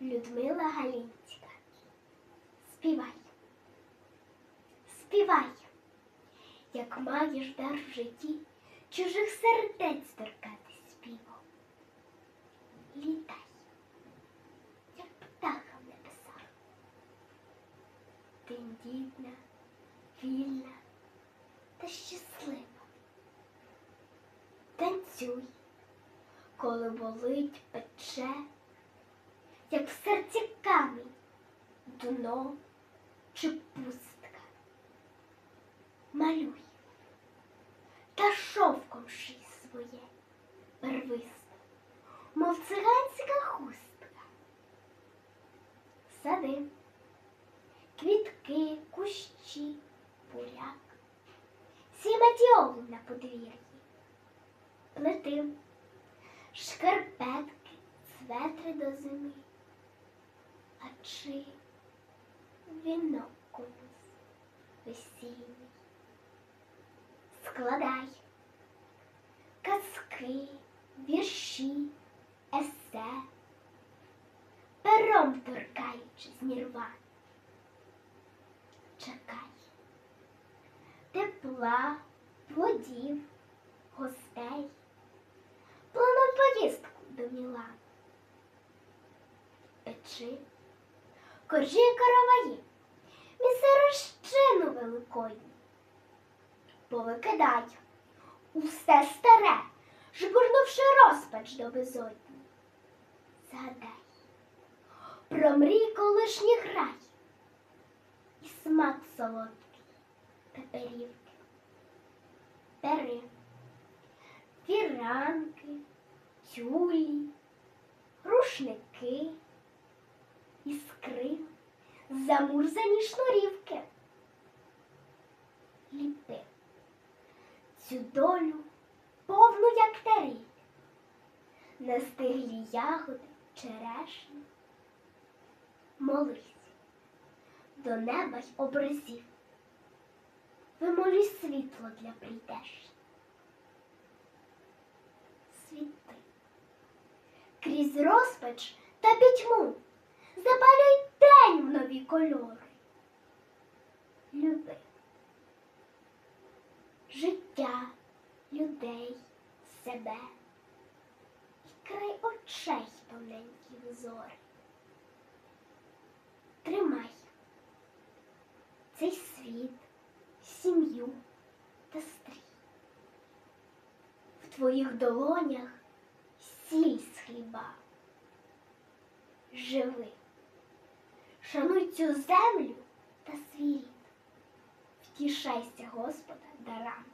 Людмила Галінська. Співай. Співай, як маєш дар в житті чужих сердець торкатись співом. Літай, як птаха в небесах. Тендітна, вільна та щаслива. Танцюй, коли болить пече, як в серці камінь, дно чи пустка. Малюй. Та шовком ший своє. Первисто, мов циганська хустка. Сади, квітки, кущі, буряк, сій матіолу на подвір'ї, плети, шкарпетки, светри до зими. Чи вінок комусь весільний? Складай казки, вірші, есе, пером торкаючи з нірван. Чекай тепла, плодів, гостей, плануй поїздку до Мілану. Печи, коржі караваї, місерощину великої. Повикидай усе старе, жбурнувши розпач до безодні. Згадай про мрій колишніх рай і смак солодкий. Пеперівки. Бери фіранки, тюлі, рушники, іскри, замурзані шнурівки. Ліпи цю долю повну, як таріль, настиглі ягоди, черешні. Молись до неба й образів, вимолюй світло для прийдеш. Світи крізь розпач та пітьму кольори. Люби життя, людей, себе і край очей тоненькі взори. Тримай цей світ, сім'ю та стрій. В твоїх долонях сіль з хліба. Живи, шануй цю землю та свій рід. Втішайся, Господа, дарами.